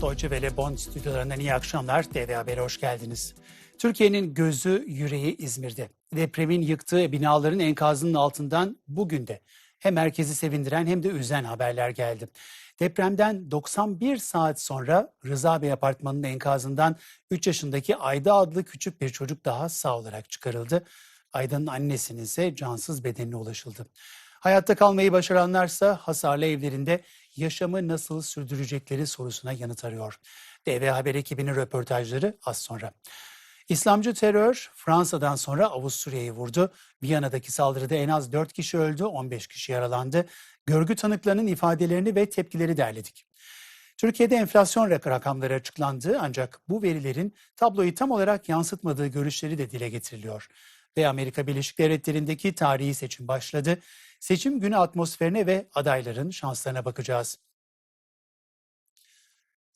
Deutsche Welle Bonn stüdyolarından iyi akşamlar. TV Haber'e hoş geldiniz. Türkiye'nin gözü, yüreği İzmir'de. Depremin yıktığı binaların enkazının altından bugün de hem herkesi sevindiren hem de üzen haberler geldi. Depremden 91 saat sonra Rıza Bey apartmanının enkazından 3 yaşındaki Ayda adlı küçük bir çocuk daha sağ olarak çıkarıldı. Ayda'nın annesinin ise cansız bedenine ulaşıldı. Hayatta kalmayı başaranlarsa hasarlı evlerinde yaşamı nasıl sürdürecekleri sorusuna yanıt arıyor. DV Haber ekibinin röportajları az sonra. İslamcı terör Fransa'dan sonra Avusturya'yı vurdu. Viyana'daki saldırıda en az 4 kişi öldü, 15 kişi yaralandı. Görgü tanıklarının ifadelerini ve tepkileri derledik. Türkiye'de enflasyon rakamları açıklandı ancak bu verilerin tabloyu tam olarak yansıtmadığı görüşleri de dile getiriliyor. Ve Amerika Birleşik Devletleri'ndeki tarihi seçim başladı. Seçim günü atmosferine ve adayların şanslarına bakacağız.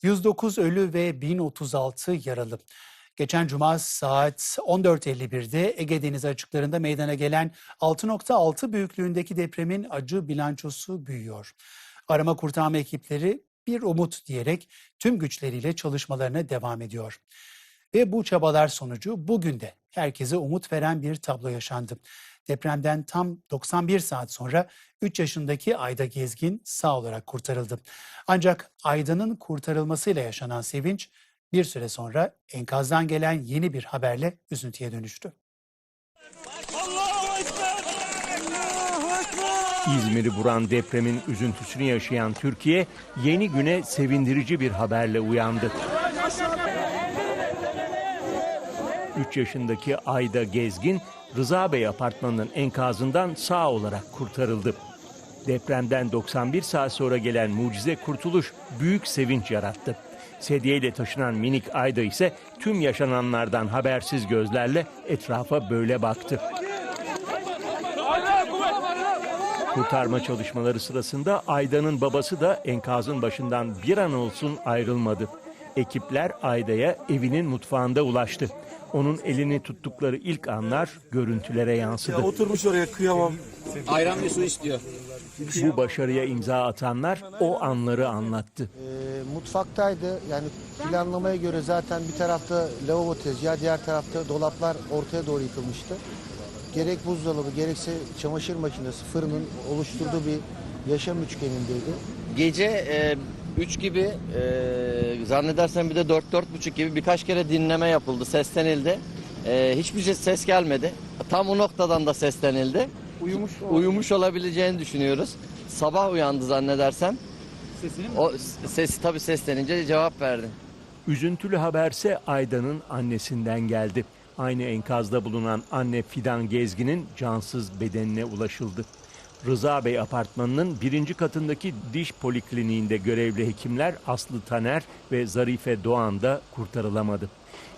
109 ölü ve 1036 yaralı. Geçen cuma saat 14.51'de Ege Denizi açıklarında meydana gelen 6.6 büyüklüğündeki depremin acı bilançosu büyüyor. Arama kurtarma ekipleri bir umut diyerek tüm güçleriyle çalışmalarına devam ediyor. Ve bu çabalar sonucu bugün de herkese umut veren bir tablo yaşandı. Depremden tam 91 saat sonra 3 yaşındaki Ayda Gezgin sağ olarak kurtarıldı. Ancak Ayda'nın kurtarılmasıyla yaşanan sevinç bir süre sonra enkazdan gelen yeni bir haberle üzüntüye dönüştü. İzmir'i vuran depremin üzüntüsünü yaşayan Türkiye yeni güne sevindirici bir haberle uyandı. 3 yaşındaki Ayda Gezgin Rıza Bey apartmanının enkazından sağ olarak kurtarıldı. Depremden 91 saat sonra gelen mucize kurtuluş büyük sevinç yarattı. Sedyeyle taşınan minik Ayda ise tüm yaşananlardan habersiz gözlerle etrafa böyle baktı. Kurtarma çalışmaları sırasında Ayda'nın babası da enkazın başından bir an olsun ayrılmadı. Ekipler Ayda'ya evinin mutfağında ulaştı. Onun elini tuttukları ilk anlar görüntülere yansıdı. Oturmuş oraya kıyamam. Ayran ve su istiyor. Bu başarıya imza atanlar o anları anlattı. E, mutfaktaydı. Yani planlamaya göre zaten bir tarafta lavabo tezgahı, diğer tarafta dolaplar ortaya doğru yıkılmıştı. Gerek buzdolabı, gerekse çamaşır makinesi, fırının oluşturduğu bir yaşam üçgenindeydi. Gece e, 3 gibi e, zannedersem bir de 4-4.30 gibi birkaç kere dinleme yapıldı, seslenildi. E, hiçbir şey- ses gelmedi. Tam o noktadan da seslenildi. Uyumuş Uyumuş olabileceğini düşünüyoruz. Sabah uyandı zannedersem. Sesini mi? O sesi tabii seslenince cevap verdi. Üzüntülü haberse Ayda'nın annesinden geldi. Aynı enkazda bulunan anne Fidan Gezgin'in cansız bedenine ulaşıldı. Rıza Bey apartmanının birinci katındaki diş polikliniğinde görevli hekimler Aslı Taner ve Zarife Doğan da kurtarılamadı.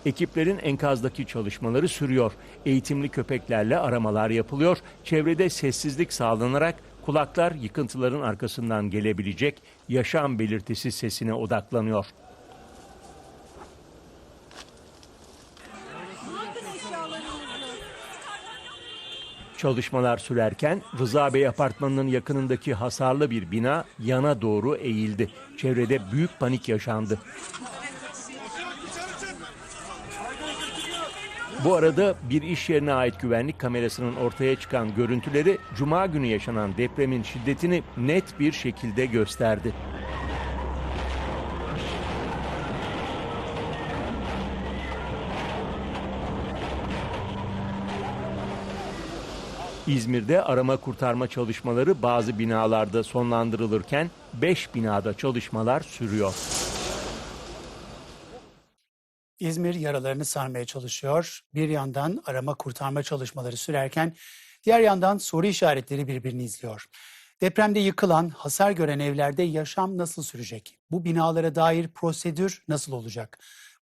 Ekiplerin enkazdaki çalışmaları sürüyor. Eğitimli köpeklerle aramalar yapılıyor. Çevrede sessizlik sağlanarak kulaklar yıkıntıların arkasından gelebilecek yaşam belirtisi sesine odaklanıyor. Çalışmalar sürerken Rıza Bey apartmanının yakınındaki hasarlı bir bina yana doğru eğildi. Çevrede büyük panik yaşandı. Bu arada bir iş yerine ait güvenlik kamerasının ortaya çıkan görüntüleri cuma günü yaşanan depremin şiddetini net bir şekilde gösterdi. İzmir'de arama kurtarma çalışmaları bazı binalarda sonlandırılırken 5 binada çalışmalar sürüyor. İzmir yaralarını sarmaya çalışıyor. Bir yandan arama kurtarma çalışmaları sürerken diğer yandan soru işaretleri birbirini izliyor. Depremde yıkılan, hasar gören evlerde yaşam nasıl sürecek? Bu binalara dair prosedür nasıl olacak?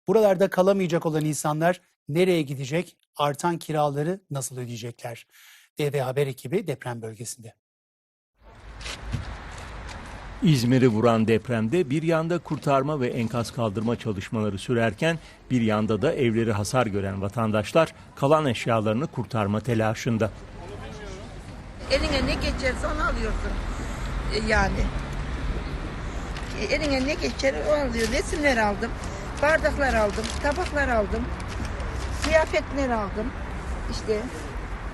Buralarda kalamayacak olan insanlar nereye gidecek? Artan kiraları nasıl ödeyecekler? DV Haber ekibi deprem bölgesinde. İzmir'i vuran depremde bir yanda kurtarma ve enkaz kaldırma çalışmaları sürerken bir yanda da evleri hasar gören vatandaşlar kalan eşyalarını kurtarma telaşında. Eline ne geçerse onu alıyorsun. E, Yani. eline ne geçer o alıyor. Resimler aldım. Bardaklar aldım. Tabaklar aldım. Kıyafetler aldım. İşte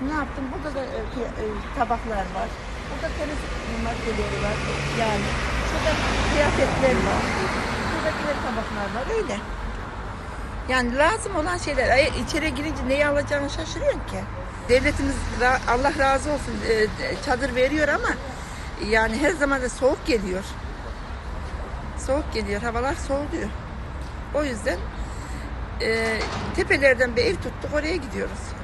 ne yaptım? Burada da e, e, tabaklar var. Burada temizlik maddeleri var. Yani şurada kıyafetler var. Burada diğer tabaklar var. Öyle. Yani lazım olan şeyler. Ay, içeri girince neyi alacağını şaşırıyorsun ki. Devletimiz Allah razı olsun e, çadır veriyor ama yani her zaman da soğuk geliyor. Soğuk geliyor. Havalar soğuyor. O yüzden e, tepelerden bir ev tuttuk oraya gidiyoruz.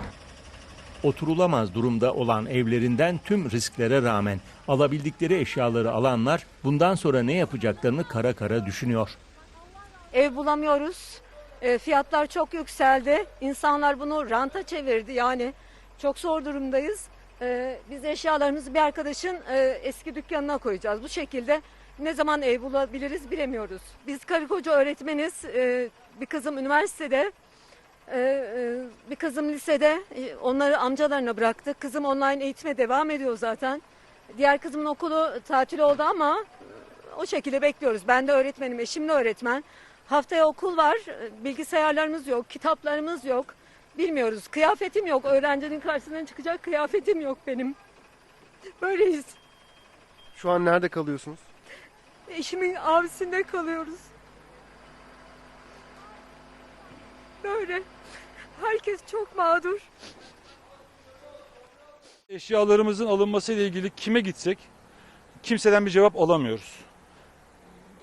Oturulamaz durumda olan evlerinden tüm risklere rağmen alabildikleri eşyaları alanlar bundan sonra ne yapacaklarını kara kara düşünüyor. ev bulamıyoruz. E, fiyatlar çok yükseldi. İnsanlar bunu ranta çevirdi. Yani çok zor durumdayız. E, biz eşyalarımızı bir arkadaşın e, eski dükkanına koyacağız. Bu şekilde ne zaman ev bulabiliriz bilemiyoruz. Biz karı koca öğretmeniz. E, bir kızım üniversitede. E, e, bir kızım lisede. E, onları amcalarına bıraktık. Kızım online eğitime devam ediyor zaten. Diğer kızımın okulu tatil oldu ama o şekilde bekliyoruz. Ben de öğretmenim, eşim de öğretmen. Haftaya okul var, bilgisayarlarımız yok, kitaplarımız yok. Bilmiyoruz, kıyafetim yok. Öğrencinin karşısına çıkacak kıyafetim yok benim. Böyleyiz. Şu an nerede kalıyorsunuz? Eşimin abisinde kalıyoruz. Böyle. Herkes çok mağdur. Eşyalarımızın alınması ile ilgili kime gitsek kimseden bir cevap alamıyoruz.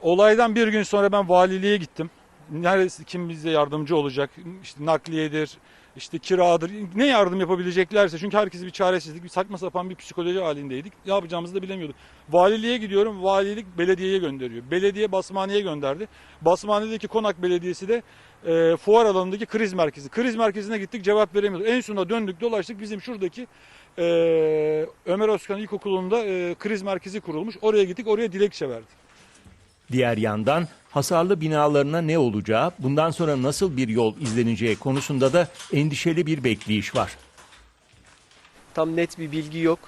Olaydan bir gün sonra ben valiliğe gittim. Neresi kim bize yardımcı olacak? İşte nakliyedir, işte kiradır. Ne yardım yapabileceklerse çünkü herkes bir çaresizlik, bir saçma sapan bir psikoloji halindeydik. Ne yapacağımızı da bilemiyorduk. Valiliğe gidiyorum. Valilik belediyeye gönderiyor. Belediye Basmani'ye gönderdi. Basmani'deki Konak Belediyesi de e, fuar alanındaki kriz merkezi. Kriz merkezine gittik cevap veremiyorduk. En sonunda döndük dolaştık bizim şuradaki e, Ömer Özkan İlkokulu'nda e, kriz merkezi kurulmuş. Oraya gittik oraya dilekçe verdik. Diğer yandan hasarlı binalarına ne olacağı, bundan sonra nasıl bir yol izleneceği konusunda da endişeli bir bekleyiş var. Tam net bir bilgi yok.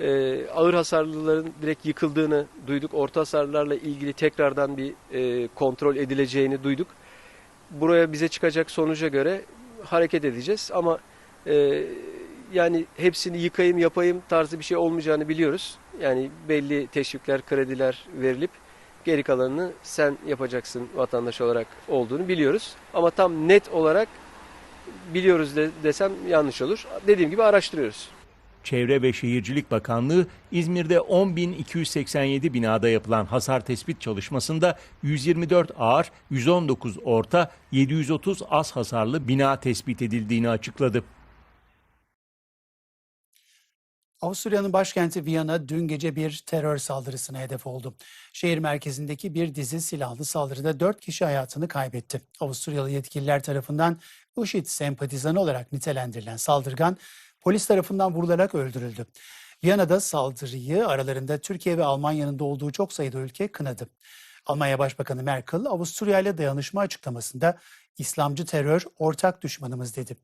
Ee, ağır hasarlıların direkt yıkıldığını duyduk. Orta hasarlarla ilgili tekrardan bir e, kontrol edileceğini duyduk. Buraya bize çıkacak sonuca göre hareket edeceğiz. Ama e, yani hepsini yıkayım yapayım tarzı bir şey olmayacağını biliyoruz. Yani belli teşvikler, krediler verilip geri kalanını sen yapacaksın vatandaş olarak olduğunu biliyoruz. Ama tam net olarak biliyoruz de, desem yanlış olur. Dediğim gibi araştırıyoruz. Çevre ve Şehircilik Bakanlığı İzmir'de 10.287 binada yapılan hasar tespit çalışmasında 124 ağır, 119 orta, 730 az hasarlı bina tespit edildiğini açıkladı. Avusturya'nın başkenti Viyana dün gece bir terör saldırısına hedef oldu. Şehir merkezindeki bir dizi silahlı saldırıda 4 kişi hayatını kaybetti. Avusturyalı yetkililer tarafından IŞİD sempatizanı olarak nitelendirilen saldırgan polis tarafından vurularak öldürüldü. Viyana'da saldırıyı aralarında Türkiye ve Almanya'nın da olduğu çok sayıda ülke kınadı. Almanya Başbakanı Merkel, Avusturya ile dayanışma açıklamasında İslamcı terör ortak düşmanımız dedi.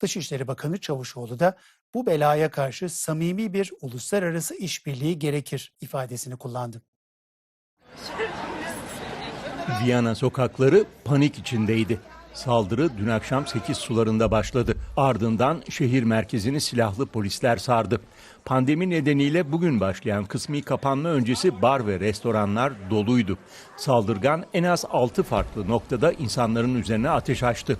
Dışişleri Bakanı Çavuşoğlu da bu belaya karşı samimi bir uluslararası işbirliği gerekir ifadesini kullandı. Viyana sokakları panik içindeydi. Saldırı dün akşam 8 sularında başladı. Ardından şehir merkezini silahlı polisler sardı. Pandemi nedeniyle bugün başlayan kısmi kapanma öncesi bar ve restoranlar doluydu. Saldırgan en az 6 farklı noktada insanların üzerine ateş açtı.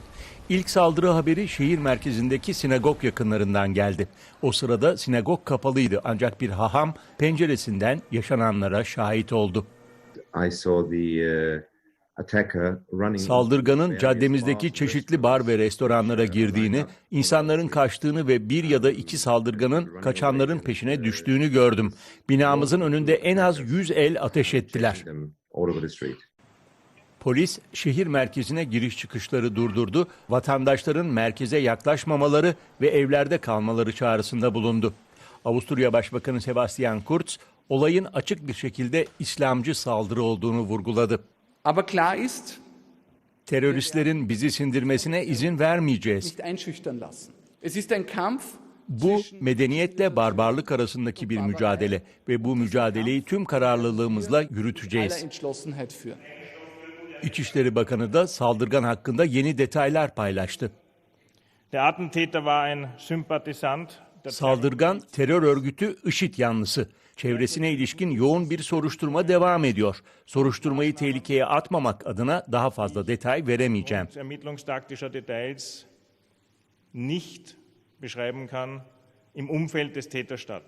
İlk saldırı haberi şehir merkezindeki sinagog yakınlarından geldi. O sırada sinagog kapalıydı ancak bir haham penceresinden yaşananlara şahit oldu. I saw the uh. Saldırganın caddemizdeki çeşitli bar ve restoranlara girdiğini, insanların kaçtığını ve bir ya da iki saldırganın kaçanların peşine düştüğünü gördüm. Binamızın önünde en az 100 el ateş ettiler. Polis şehir merkezine giriş çıkışları durdurdu, vatandaşların merkeze yaklaşmamaları ve evlerde kalmaları çağrısında bulundu. Avusturya Başbakanı Sebastian Kurz, olayın açık bir şekilde İslamcı saldırı olduğunu vurguladı. Aber klar ist, Teröristlerin bizi sindirmesine izin vermeyeceğiz. Es ist ein Kampf Bu medeniyetle barbarlık arasındaki bir mücadele ve bu mücadeleyi tüm kararlılığımızla yürüteceğiz. İçişleri Bakanı da saldırgan hakkında yeni detaylar paylaştı. Der Attentäter war ein Sympathisant der Saldırgan terör örgütü IŞİD yanlısı. Çevresine ilişkin yoğun bir soruşturma devam ediyor. Soruşturmayı tehlikeye atmamak adına daha fazla detay veremeyeceğim. ermittlungstaktischer Details nicht beschreiben kann im Umfeld des Täters statt.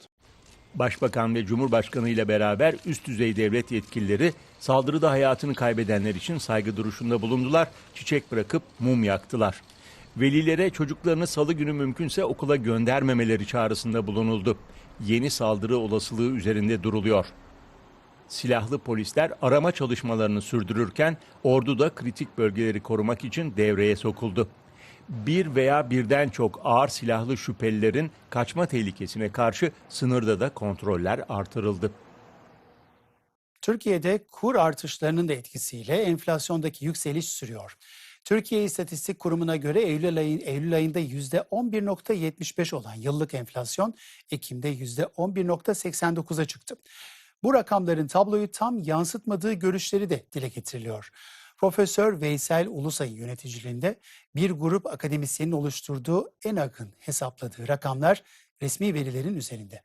Başbakan ve Cumhurbaşkanı ile beraber üst düzey devlet yetkilileri saldırıda hayatını kaybedenler için saygı duruşunda bulundular, çiçek bırakıp mum yaktılar. Velilere çocuklarını salı günü mümkünse okula göndermemeleri çağrısında bulunuldu. Yeni saldırı olasılığı üzerinde duruluyor. Silahlı polisler arama çalışmalarını sürdürürken ordu da kritik bölgeleri korumak için devreye sokuldu. Bir veya birden çok ağır silahlı şüphelilerin kaçma tehlikesine karşı sınırda da kontroller artırıldı. Türkiye'de kur artışlarının da etkisiyle enflasyondaki yükseliş sürüyor. Türkiye İstatistik Kurumu'na göre Eylül, ayı, Eylül ayında %11.75 olan yıllık enflasyon Ekim'de %11.89'a çıktı. Bu rakamların tabloyu tam yansıtmadığı görüşleri de dile getiriliyor. Profesör Veysel Ulusay'ın yöneticiliğinde bir grup akademisyenin oluşturduğu en akın hesapladığı rakamlar resmi verilerin üzerinde.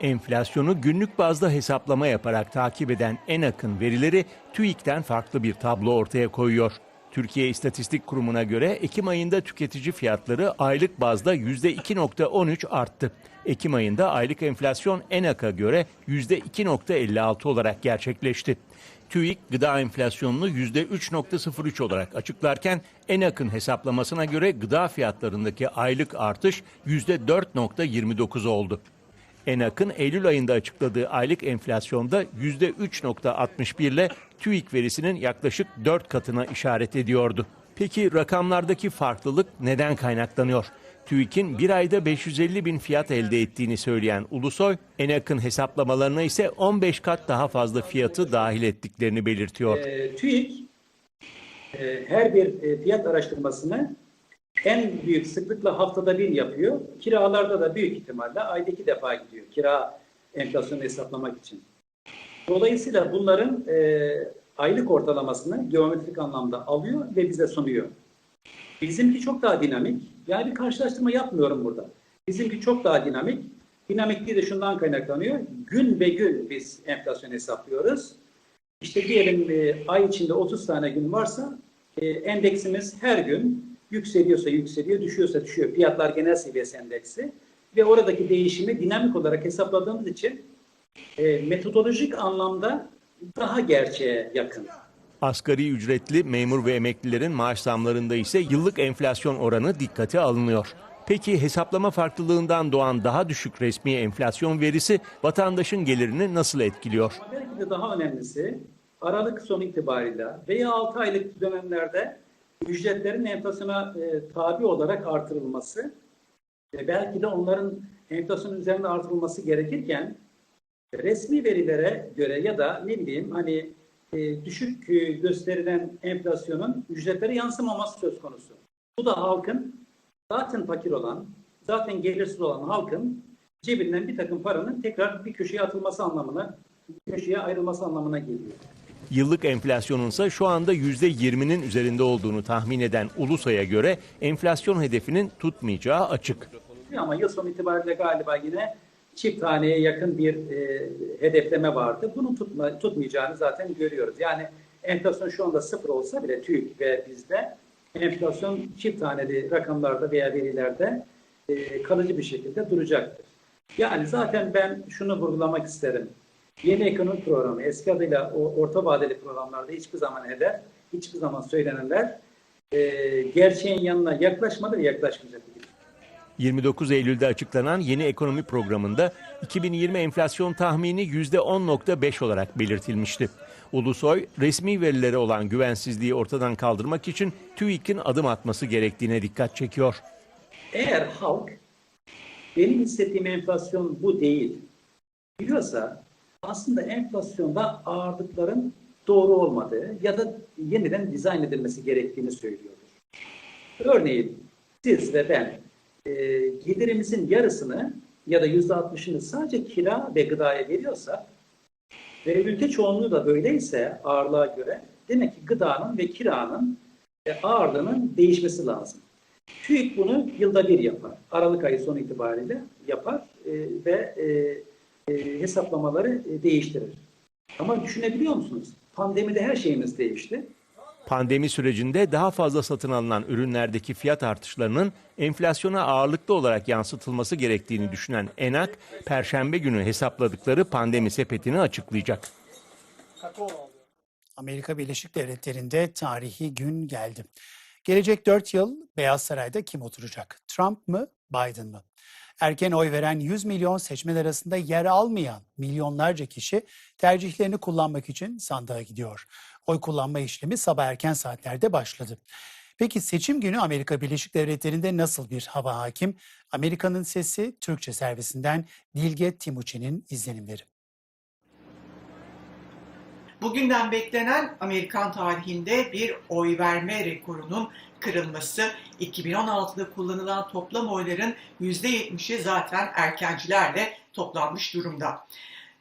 Enflasyonu günlük bazda hesaplama yaparak takip eden en akın verileri TÜİK'ten farklı bir tablo ortaya koyuyor. Türkiye İstatistik Kurumu'na göre Ekim ayında tüketici fiyatları aylık bazda %2.13 arttı. Ekim ayında aylık enflasyon ENAK'a göre %2.56 olarak gerçekleşti. TÜİK gıda enflasyonunu %3.03 olarak açıklarken ENAK'ın hesaplamasına göre gıda fiyatlarındaki aylık artış %4.29 oldu. ENAK'ın Eylül ayında açıkladığı aylık enflasyonda %3.61 ile TÜİK verisinin yaklaşık 4 katına işaret ediyordu. Peki rakamlardaki farklılık neden kaynaklanıyor? TÜİK'in bir ayda 550 bin fiyat elde ettiğini söyleyen Ulusoy, ENAK'ın hesaplamalarına ise 15 kat daha fazla fiyatı dahil ettiklerini belirtiyor. E, TÜİK e, her bir e, fiyat araştırmasını en büyük sıklıkla haftada bir yapıyor. Kiralarda da büyük ihtimalle ayda iki defa gidiyor kira enflasyonu hesaplamak için. Dolayısıyla bunların e, aylık ortalamasını geometrik anlamda alıyor ve bize sunuyor. Bizimki çok daha dinamik. Yani bir karşılaştırma yapmıyorum burada. Bizimki çok daha dinamik. Dinamikliği de şundan kaynaklanıyor. Gün be gün biz enflasyon hesaplıyoruz. İşte diyelim e, ay içinde 30 tane gün varsa e, endeksimiz her gün yükseliyorsa yükseliyor, düşüyorsa düşüyor. Fiyatlar genel seviyesi endeksi. Ve oradaki değişimi dinamik olarak hesapladığımız için e, metodolojik anlamda daha gerçeğe yakın. Asgari ücretli memur ve emeklilerin maaş zamlarında ise yıllık enflasyon oranı dikkate alınıyor. Peki hesaplama farklılığından doğan daha düşük resmi enflasyon verisi vatandaşın gelirini nasıl etkiliyor? Belki de daha önemlisi Aralık sonu itibariyle veya 6 aylık dönemlerde ücretlerin enflasyona e, tabi olarak artırılması ve belki de onların enflasyon üzerinde artırılması gerekirken resmi verilere göre ya da ne bileyim hani e, düşük e, gösterilen enflasyonun ücretlere yansımaması söz konusu. Bu da halkın zaten fakir olan, zaten gelirsiz olan halkın cebinden bir takım paranın tekrar bir köşeye atılması anlamına, bir köşeye ayrılması anlamına geliyor. Yıllık enflasyonun ise şu anda %20'nin üzerinde olduğunu tahmin eden Ulusay'a göre enflasyon hedefinin tutmayacağı açık. Ama yıl sonu itibariyle galiba yine çift haneye yakın bir e, hedefleme vardı. Bunun tutma, tutmayacağını zaten görüyoruz. Yani enflasyon şu anda sıfır olsa bile TÜİK ve bizde enflasyon çift haneli rakamlarda veya verilerde e, kalıcı bir şekilde duracaktır. Yani zaten ben şunu vurgulamak isterim. Yeni ekonomi programı eski adıyla o orta vadeli programlarda hiçbir zaman hedef, hiçbir zaman söylenenler e, gerçeğin yanına yaklaşmadı ve yaklaşmayacak. 29 Eylül'de açıklanan yeni ekonomi programında 2020 enflasyon tahmini %10.5 olarak belirtilmişti. Ulusoy, resmi verilere olan güvensizliği ortadan kaldırmak için TÜİK'in adım atması gerektiğine dikkat çekiyor. Eğer halk benim hissettiğim enflasyon bu değil biliyorsa aslında enflasyonda ağırlıkların doğru olmadığı ya da yeniden dizayn edilmesi gerektiğini söylüyordur. Örneğin siz ve ben e, gelirimizin yarısını ya da yüzde altmışını sadece kira ve gıdaya veriyorsak ve ülke çoğunluğu da böyleyse ağırlığa göre demek ki gıdanın ve kiranın e, ağırlığının değişmesi lazım. TÜİK bunu yılda bir yapar. Aralık ayı sonu itibariyle yapar e, ve e, e, hesaplamaları e, değiştirir. Ama düşünebiliyor musunuz? Pandemide her şeyimiz değişti. Pandemi sürecinde daha fazla satın alınan ürünlerdeki fiyat artışlarının enflasyona ağırlıklı olarak yansıtılması gerektiğini düşünen ENAK, Perşembe günü hesapladıkları pandemi sepetini açıklayacak. Amerika Birleşik Devletleri'nde tarihi gün geldi. Gelecek 4 yıl Beyaz Saray'da kim oturacak? Trump mı, Biden mı? Erken oy veren 100 milyon seçmen arasında yer almayan milyonlarca kişi tercihlerini kullanmak için sandığa gidiyor. Oy kullanma işlemi sabah erken saatlerde başladı. Peki seçim günü Amerika Birleşik Devletleri'nde nasıl bir hava hakim? Amerika'nın Sesi Türkçe servisinden Dilge Timuçin'in izlenimleri. Bugünden beklenen Amerikan tarihinde bir oy verme rekorunun kırılması. 2016'da kullanılan toplam oyların %70'i zaten erkencilerle toplanmış durumda.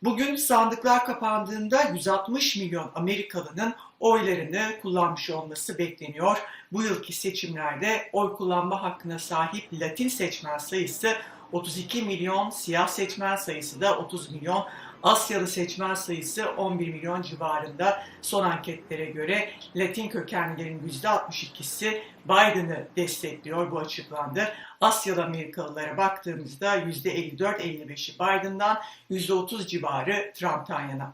Bugün sandıklar kapandığında 160 milyon Amerikalının oylarını kullanmış olması bekleniyor. Bu yılki seçimlerde oy kullanma hakkına sahip Latin seçmen sayısı 32 milyon, siyah seçmen sayısı da 30 milyon, Asyalı seçmen sayısı 11 milyon civarında. Son anketlere göre Latin kökenlilerin %62'si Biden'ı destekliyor bu açıklandı. Asyalı Amerikalılara baktığımızda %54-55'i Biden'dan, %30 civarı Trump'tan yana.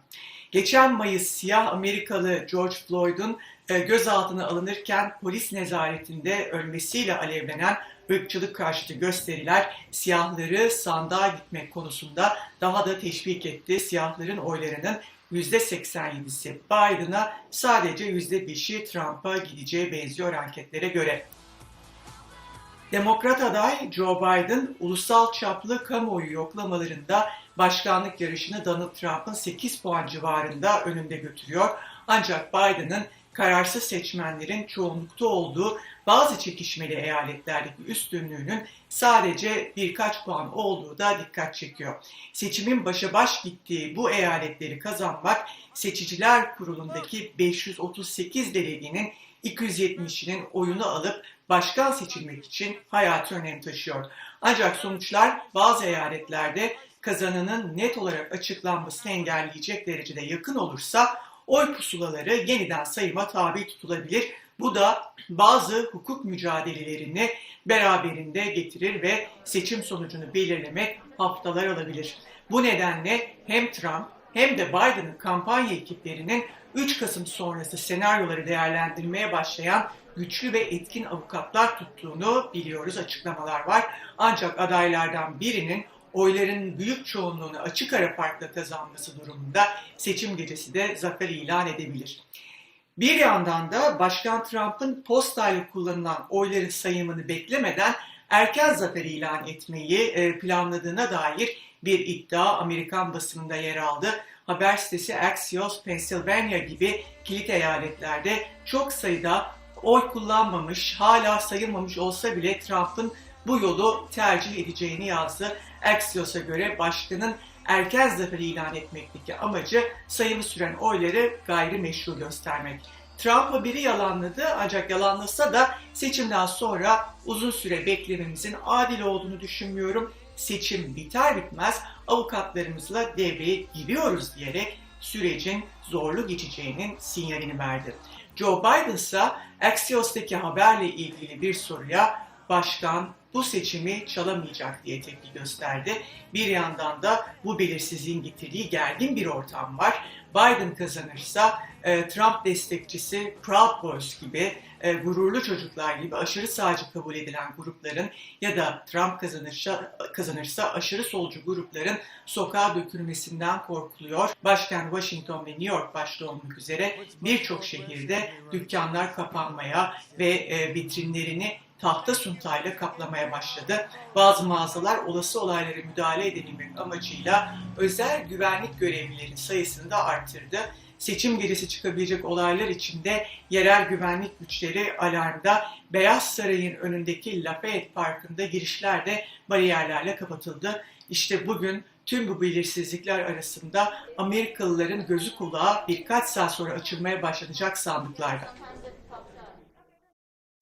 Geçen Mayıs siyah Amerikalı George Floyd'un e, gözaltına alınırken polis nezaretinde ölmesiyle alevlenen ırkçılık karşıtı gösteriler siyahları sandığa gitmek konusunda daha da teşvik etti. Siyahların oylarının %87'si Biden'a sadece %5'i Trump'a gideceği benziyor anketlere göre. Demokrat aday Joe Biden ulusal çaplı kamuoyu yoklamalarında başkanlık yarışını Donald Trump'ın 8 puan civarında önünde götürüyor. Ancak Biden'ın kararsız seçmenlerin çoğunlukta olduğu bazı çekişmeli eyaletlerdeki üstünlüğünün sadece birkaç puan olduğu da dikkat çekiyor. Seçimin başa baş gittiği bu eyaletleri kazanmak seçiciler kurulundaki 538 delegenin 270'inin oyunu alıp başkan seçilmek için hayati önem taşıyor. Ancak sonuçlar bazı eyaletlerde kazananın net olarak açıklanmasını engelleyecek derecede yakın olursa oy pusulaları yeniden sayıma tabi tutulabilir. Bu da bazı hukuk mücadelelerini beraberinde getirir ve seçim sonucunu belirlemek haftalar alabilir. Bu nedenle hem Trump hem de Biden'ın kampanya ekiplerinin 3 Kasım sonrası senaryoları değerlendirmeye başlayan güçlü ve etkin avukatlar tuttuğunu biliyoruz, açıklamalar var. Ancak adaylardan birinin oyların büyük çoğunluğunu açık ara farkla kazanması durumunda seçim gecesi de zafer ilan edebilir. Bir yandan da Başkan Trump'ın postayla kullanılan oyların sayımını beklemeden erken zafer ilan etmeyi e, planladığına dair bir iddia Amerikan basınında yer aldı. Haber sitesi Axios, Pennsylvania gibi kilit eyaletlerde çok sayıda oy kullanmamış, hala sayılmamış olsa bile Trump'ın bu yolu tercih edeceğini yazdı. Axios'a göre başkanın erken zafer ilan etmekteki amacı sayımı süren oyları gayrimeşru göstermek. Trump haberi yalanladı ancak yalanlasa da seçimden sonra uzun süre beklememizin adil olduğunu düşünmüyorum. Seçim biter bitmez avukatlarımızla devreye giriyoruz diyerek sürecin zorlu geçeceğinin sinyalini verdi. Joe Biden ise Axios'taki haberle ilgili bir soruya başkan bu seçimi çalamayacak diye tepki gösterdi. Bir yandan da bu belirsizliğin getirdiği gergin bir ortam var. Biden kazanırsa e, Trump destekçisi Proud Boys gibi, e, gururlu çocuklar gibi aşırı sağcı kabul edilen grupların ya da Trump kazanırsa, kazanırsa aşırı solcu grupların sokağa dökülmesinden korkuluyor. Başkent Washington ve New York başta olmak üzere birçok şehirde dükkanlar kapanmaya ve e, vitrinlerini tahta suntayla kaplamaya başladı. Bazı mağazalar olası olaylara müdahale edebilmek amacıyla özel güvenlik görevlilerinin sayısını da arttırdı. Seçim gerisi çıkabilecek olaylar içinde yerel güvenlik güçleri alarmda. Beyaz Saray'ın önündeki Lafayette Parkı'nda girişler de bariyerlerle kapatıldı. İşte bugün tüm bu belirsizlikler arasında Amerikalıların gözü kulağı birkaç saat sonra açılmaya başlanacak sandıklarda.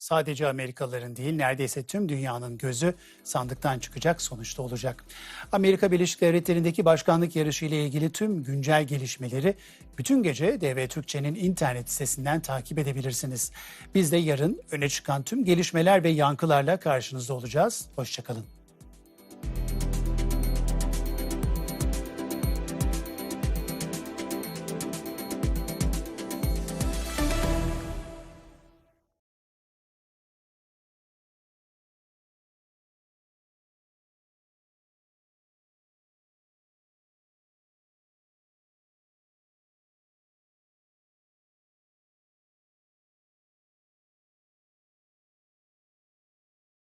Sadece Amerikalıların değil neredeyse tüm dünyanın gözü sandıktan çıkacak sonuçta olacak. Amerika Birleşik Devletleri'ndeki başkanlık yarışı ile ilgili tüm güncel gelişmeleri bütün gece DV Türkçe'nin internet sitesinden takip edebilirsiniz. Biz de yarın öne çıkan tüm gelişmeler ve yankılarla karşınızda olacağız. Hoşçakalın.